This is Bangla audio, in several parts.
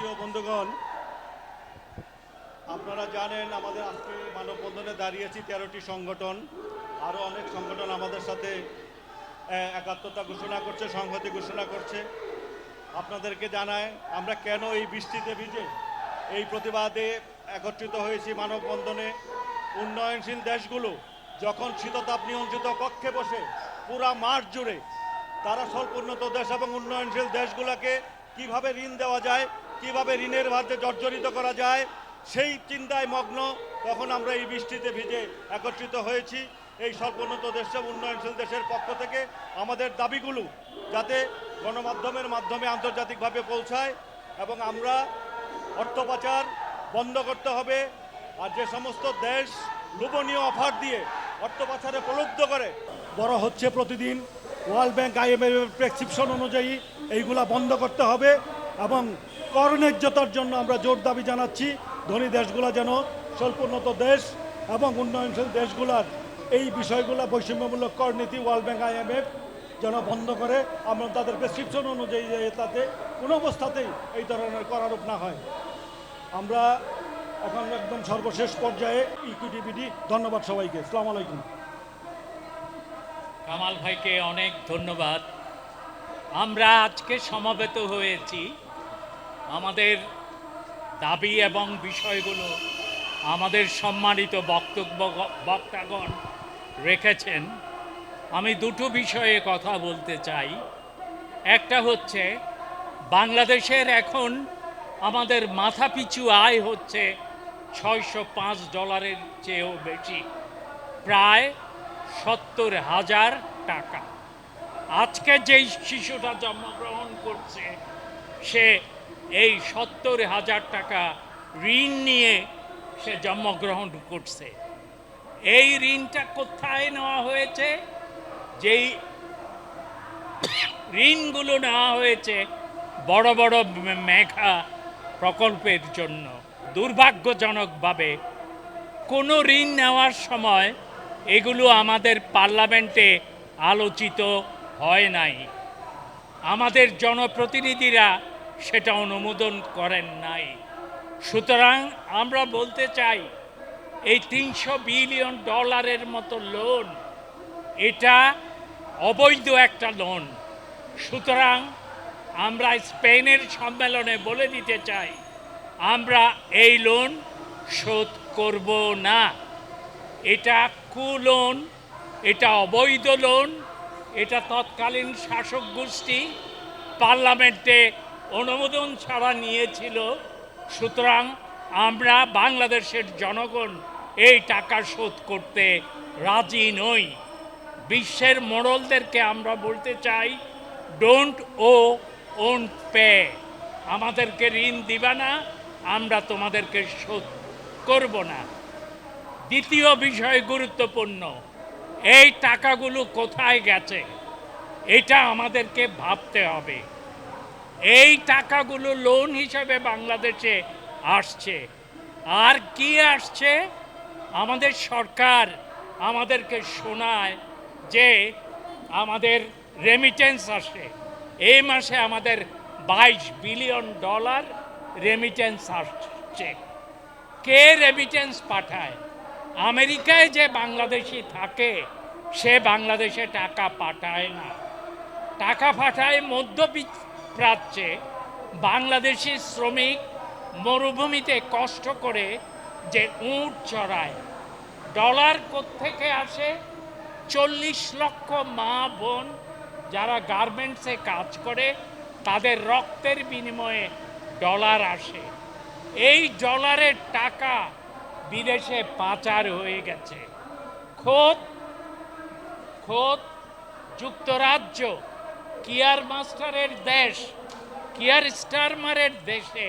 প্রিয় বন্ধুগণ, আপনারা জানেন আমাদের আজকে মানববন্ধনে দাঁড়িয়েছি তেরোটি সংগঠন। আরও অনেক সংগঠন আমাদের সাথে একাত্মতা ঘোষণা করছে, সংহতি ঘোষণা করছে। আপনাদেরকে জানায় আমরা কেন এই বৃষ্টিতে ভিজে? এই প্রতিবাদে একত্রিত হয়েছি মানববন্ধনে। উন্নয়নশীল দেশগুলো যখন শীততাপ নিয়ন্ত্রিত কক্ষে বসে পুরা মাঠ জুড়ে, তারা স্বল্পোন্নত দেশ এবং উন্নয়নশীল দেশগুলোকে কীভাবে ঋণ দেওয়া যায় কীভাবে ঋণের ভাতে জর্জরিত করা যায়, সেই চিন্তায় মগ্ন তখন আমরা এই বৃষ্টিতে ভিজে একত্রিত হয়েছি। এই স্বল্পোন্নত দেশ উন্নয়নশীল দেশের পক্ষ থেকে আমাদের দাবিগুলো যাতে গণমাধ্যমের মাধ্যমে আন্তর্জাতিকভাবে পৌঁছায় এবং আমরা অর্থ পাচার বন্ধ করতে হবে আর যে সমস্ত দেশ লোভনীয় অফার দিয়ে অর্থ পাচারে প্রলুব্ধ করে, বড় হচ্ছে প্রতিদিন ওয়ার্ল্ড ব্যাংক আইএমএফ প্রেসক্রিপশন অনুযায়ী এইগুলা বন্ধ করতে হবে। এবং কর ন্যায্যতার জন্য আমরা জোর দাবি জানাচ্ছি। ধনী দেশগুলা যেন স্বল্পোন্নত দেশ এবং উন্নয়নশীল দেশগুলার এই বিষয়গুলো বৈষম্যমূলক কর নীতি ওয়ার্ল্ড ব্যাংক আইএমএফ যেন বন্ধ করে, আমরা তাদের প্রেসক্রিপশন অনুযায়ী তাতে কোনো অবস্থাতেই এই ধরনের করারোপ না হয়। আমরা এখন একদম সর্বশেষ পর্যায়ে ইকুইটিভিটি ধন্যবাদ সবাইকে। আসসালামু আলাইকুম। কামাল ভাইকে অনেক ধন্যবাদ। আমরা আজকে সমবেত হয়েছি আমাদের দাবি এবং বিষয়গুলো আমাদের সম্মানিত বক্তব্য বক্তাগণ রেখেছেন। আমি দুটো বিষয়ে কথা বলতে চাই। একটা হচ্ছে, বাংলাদেশের এখন আমাদের মাথাপিছু আয় হচ্ছে ছয়শো পাঁচ ডলারের চেয়েও বেশি, প্রায় সত্তর হাজার টাকা। আজকে যেই শিশুটা জন্মগ্রহণ করছে, সে এই সত্তর হাজার টাকা ঋণ নিয়ে সে জন্মগ্রহণ করছে। এই ঋণটা কোথায় নেওয়া হয়েছে? যেই ঋণগুলো নেওয়া হয়েছে বড় বড় মেঘা প্রকল্পের জন্য। দুর্ভাগ্যজনকভাবে কোনো ঋণ নেওয়ার সময় এগুলো আমাদের পার্লামেন্টে আলোচিত হয় নাই। আমাদের জনপ্রতিনিধিরা সেটা অনুমোদন করেন নাই। সুতরাং আমরা বলতে চাই, এই তিনশো বিলিয়ন ডলারের মতো লোন এটা অবৈধ একটা লোন সুতরাং আমরা স্পেনের সম্মেলনে বলে দিতে চাই, আমরা এই লোন শোধ করব না। এটা কুলোন এটা অবৈধ লোন এটা তৎকালীন শাসক গোষ্ঠী পার্লামেন্টে অনুমোদন ছাড়া নিয়েছিল। সুতরাং আমরা বাংলাদেশের জনগণ এই টাকা শোধ করতে রাজি নই। বিশ্বের মোড়লদেরকে আমরা বলতে চাই ডোন্ট ও ওন্ট পে আমাদেরকে ঋণ দিবা না, আমরা তোমাদেরকে শোধ করব না। দ্বিতীয় বিষয় গুরুত্বপূর্ণ, এই টাকাগুলো কোথায় গেছে? এটা আমাদেরকে ভাবতে হবে। এই টাকাগুলো লোন হিসাবে বাংলাদেশে আসছে। আর কি আসছে? আমাদের সরকার আমাদেরকে শোনায় যে আমাদের রেমিটেন্স আসে। এই মাসে আমাদের বাইশ বিলিয়ন ডলার রেমিটেন্স আসছে। কে রেমিটেন্স পাঠায়? আমেরিকায় যে বাংলাদেশি থাকে, সে বাংলাদেশে টাকা পাঠায় না। টাকা পাঠায় মধ্যপ্রাচ্যে বাংলাদেশি শ্রমিক মরুভূমিতে কষ্ট করে যে উঁট চড়ায়। ডলার থেকে আসে? চল্লিশ লক্ষ মা বোন যারা গার্মেন্টসে কাজ করে, তাদের রক্তের বিনিময়ে ডলার আসে। এই ডলারের টাকা বিদেশে পাচার হয়ে গেছে। খোদ খোদ যুক্তরাজ্য কিয়ার মাস্টারের দেশ, কিয়ার স্টারমারের দেশে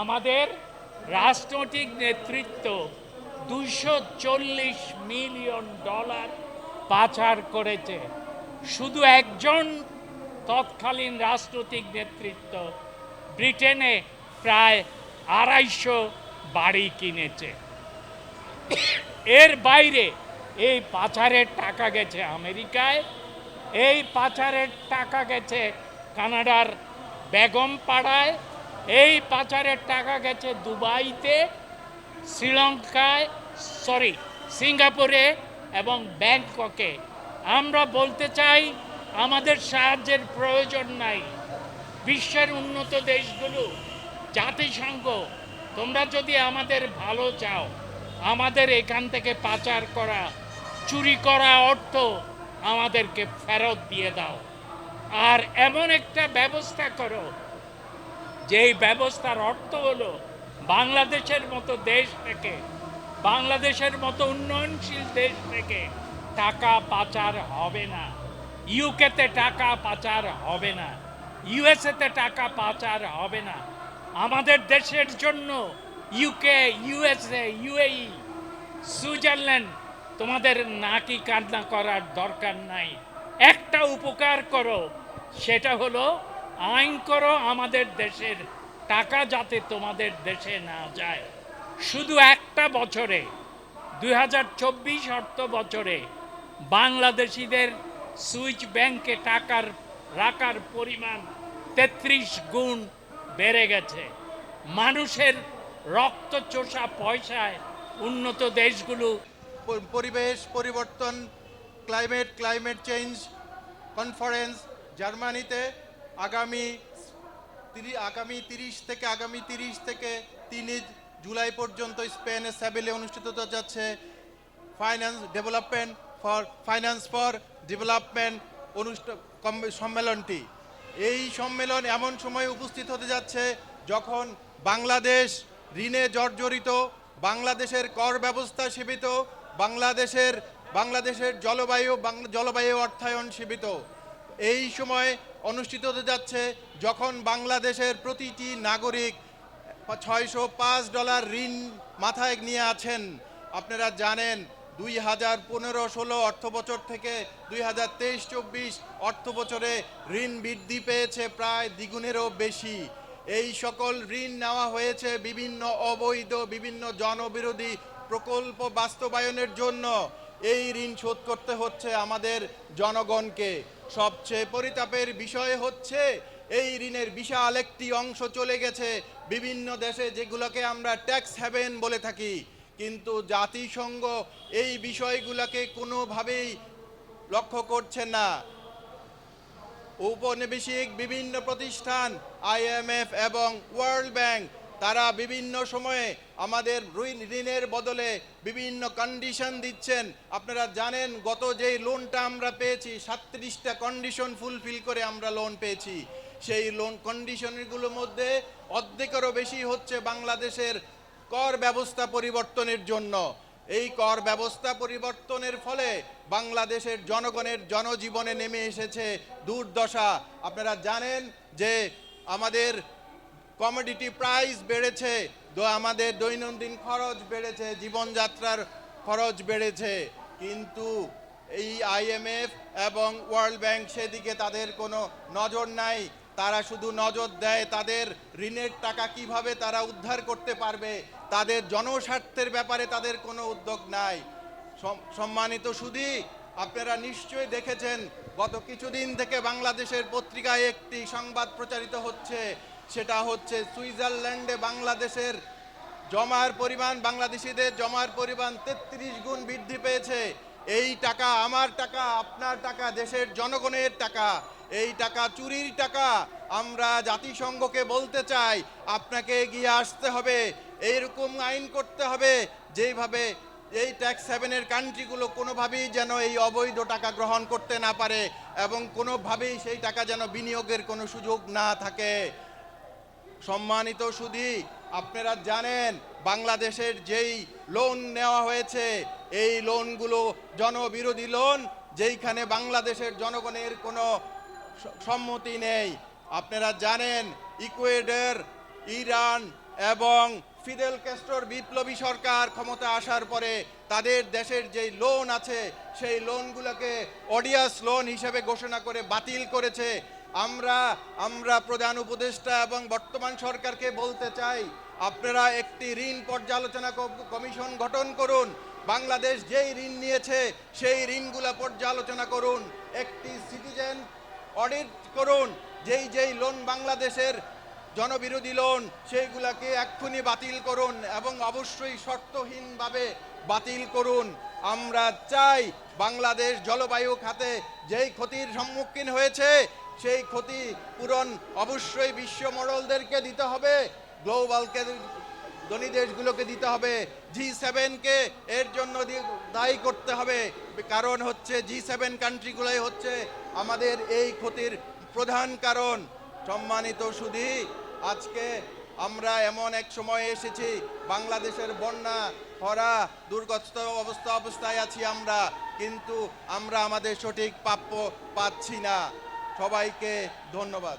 আমাদের রাজনৈতিক নেতৃত্ব দুশো চল্লিশ মিলিয়ন ডলার পাচার করেছে। শুধু একজন তৎকালীন রাজনৈতিক নেতৃত্ব ব্রিটেনে প্রায় আড়াইশো বাড়ি কিনেছে। এর বাইরে এই পাচারের টাকা গেছে আমেরিকায় এই পাচারের টাকা গেছে কানাডার বেগম পাড়ায় এই পাচারের টাকা গেছে দুবাইতে, শ্রীলঙ্কায় সরি সিঙ্গাপুরে এবং ব্যাংককে। আমরা বলতে চাই, আমাদের সাহায্যের প্রয়োজন নাই। বিশ্বের উন্নত দেশগুলো, জাতিসংঘ, তোমরা যদি আমাদের ভালো চাও, আমাদের এখান থেকে পাচার করা, চুরি করা অর্থ আমাদেরকে ফেরত দিয়ে দাও। আর এমন একটা ব্যবস্থা করো, যেই ব্যবস্থার অর্থ হলো বাংলাদেশের মতো দেশ থেকে, বাংলাদেশের মতো উন্নয়নশীল দেশ থেকে টাকা পাচার হবে না। ইউকেতে টাকা পাচার হবে না ইউএসএতে টাকা পাচার হবে না। আমাদের দেশের জন্য ইউকে ইউএসএ ইউএই সুইজারল্যান্ড তোমাদের নাকি কান্না করার দরকার নাই। একটা উপকার করো, সেটা হলো আইন করো আমাদের দেশের টাকা যাতে তোমাদের দেশে না যায়। শুধু একটা বছরে, দুই হাজার চব্বিশ অর্থ বছরে বাংলাদেশিদের সুইচ ব্যাংকে টাকার রাখার পরিমাণ তেত্রিশ গুণ বেড়ে গেছে। মানুষের রক্ত চোষা পয়সায় উন্নত দেশগুলো পরিবেশ, পরিবর্তন ক্লাইমেট ক্লাইমেট চেঞ্জ কনফারেন্স জার্মানিতে আগামী আগামী তিরিশ থেকে আগামী তিরিশ থেকে তিনই জুলাই পর্যন্ত স্পেনে স্যাবেলে অনুষ্ঠিত হতে যাচ্ছে finance development for finance for development অনুষ্ঠান সম্মেলনটি। এই সম্মেলন এমন সময় উপস্থিত হতে যাচ্ছে যখন বাংলাদেশ ঋণে জর্জরিত, বাংলাদেশের কর ব্যবস্থা সীমিত বাংলাদেশের বাংলাদেশের জলবায়ু জলবায়ু অর্থায়ন সীমিত। এই সময় অনুষ্ঠিত হতে যাচ্ছে যখন বাংলাদেশের প্রতিটি নাগরিক ছয়শো পাঁচ ডলার ঋণ মাথায় নিয়ে আছেন। আপনারা জানেন, দুই হাজার পনেরো ষোলো অর্থ বছর থেকে দুই হাজার তেইশ চব্বিশ অর্থ বছরে ঋণ বৃদ্ধি পেয়েছে প্রায় দ্বিগুণেরও বেশি। এই সকল ঋণ নেওয়া হয়েছে বিভিন্ন অবৈধ, বিভিন্ন জনবিরোধী প্রকল্প বাস্তবায়নের জন্য এই ঋণ শোধ করতে হচ্ছে আমাদের জনগণকে। সবচেয়ে পরিতাপের বিষয় হচ্ছে, এই ঋণের বিশাল একটি অংশ চলে গেছে। বিভিন্ন দেশে যেগুলোকে আমরা ট্যাক্স হ্যাভেন বলে থাকি। কিন্তু জাতিসংঘ এই বিষয়গুলোকে কোনোভাবেই লক্ষ্য করছে না। উপনিবেশিক বিভিন্ন প্রতিষ্ঠান আইএমএফ এবং ওয়ার্ল্ড ব্যাংক তারা বিভিন্ন সময়ে আমাদের ঋণ, ঋণের বদলে বিভিন্ন কন্ডিশন দিচ্ছেন। আপনারা জানেন, গত যেই লোনটা আমরা পেয়েছি, সাতত্রিশটা কন্ডিশন ফুলফিল করে আমরা লোন পেয়েছি। সেই লোন কন্ডিশনগুলোর মধ্যে অর্ধেকেরও বেশি হচ্ছে বাংলাদেশের কর ব্যবস্থা পরিবর্তনের জন্য। এই কর ব্যবস্থা পরিবর্তনের ফলে বাংলাদেশের জনগণের জনজীবনে নেমে এসেছে দুর্দশা। আপনারা জানেন যে আমাদের কমোডিটি প্রাইস বেড়েছে আমাদের দৈনন্দিন খরচ বেড়েছে, জীবনযাত্রার খরচ বেড়েছে। কিন্তু এই আইএমএফ এবং ওয়ার্ল্ড ব্যাংক সেদিকে তাদের কোনো নজর নাই। তারা শুধু নজর দেয় তাদের ঋণের টাকা কীভাবে তারা উদ্ধার করতে পারবে, তাদের জনস্বার্থের ব্যাপারে তাদের কোনো উদ্যোগ নাই। সম্মানিত সুধী, আপনারা নিশ্চয়ই দেখেছেন, গত কিছুদিন থেকে বাংলাদেশের পত্রিকায় একটি সংবাদ প্রচারিত হচ্ছে। সেটা হচ্ছে সুইজারল্যান্ডে বাংলাদেশের জমার পরিমাণ, বাংলাদেশিদের জমার পরিমাণ তেত্রিশ গুণ বৃদ্ধি পেয়েছে। এই টাকা আমার টাকা, আপনার টাকা, দেশের জনগণের টাকা। এই টাকা চুরির টাকা। আমরা জাতিসংঘকে বলতে চাই, আপনাকে এগিয়ে আসতে হবে। এইরকম আইন করতে হবে, যেইভাবে এই ট্যাক্স সেভেনের কান্ট্রিগুলো কোনোভাবেই যেন এই অবৈধ টাকা গ্রহণ করতে না পারে এবং কোনোভাবেই সেই টাকা যেন বিনিয়োগের কোনো সুযোগ না থাকে। সম্মানিত সুধী, আপনারা জানেন বাংলাদেশের যেই লোন নেওয়া হয়েছে, এই লোনগুলো জনবিরোধী লোন যেইখানে বাংলাদেশের জনগণের কোনো সম্মতি নেই। আপনারা জানেন ইকুয়েডর, ইরান এবং ফিদেল ক্যাস্ট্রোর বিপ্লবী সরকার ক্ষমতা আসার পরে তাদের দেশের যেই লোন আছে, সেই লোনগুলোকে অডিয়াস লোন হিসেবে ঘোষণা করে বাতিল করেছে। আমরা আমরা প্রধান উপদেষ্টা এবং বর্তমান সরকারকে বলতে চাই, আপনারা একটি ঋণ পর্যালোচনা কমিশন গঠন করুন। বাংলাদেশ যেই ঋণ নিয়েছে, সেই ঋণগুলো পর্যালোচনা করুন। একটি সিটিজেন অডিট করুন, যেই যেই লোন বাংলাদেশের জনবিরোধী লোন সেইগুলাকে এক্ষুনি বাতিল করুন এবং অবশ্যই শর্তহীনভাবে বাতিল করুন। আমরা চাই বাংলাদেশ জলবায়ু খাতে যেই ক্ষতির সম্মুখীন হয়েছে সেই ক্ষতি পূরণ অবশ্যই বিশ্ব মডলদেরকে দিতে হবে, গ্লোবালকে, ধনী দেশগুলোকে দিতে হবে। জি সেভেনকে এর জন্য দায়ী করতে হবে। কারণ হচ্ছে জি সেভেন কান্ট্রিগুলোই হচ্ছে আমাদের এই ক্ষতির প্রধান কারণ। সম্মানিত সুধি, আজকে আমরা এমন এক সময়ে এসেছি, বাংলাদেশের বন্যা, খরা, দুর্গত অবস্থা, অবস্থায় আছি আমরা, কিন্তু আমরা আমাদের সঠিক প্রাপ্য পাচ্ছি না। সবাইকে ধন্যবাদ।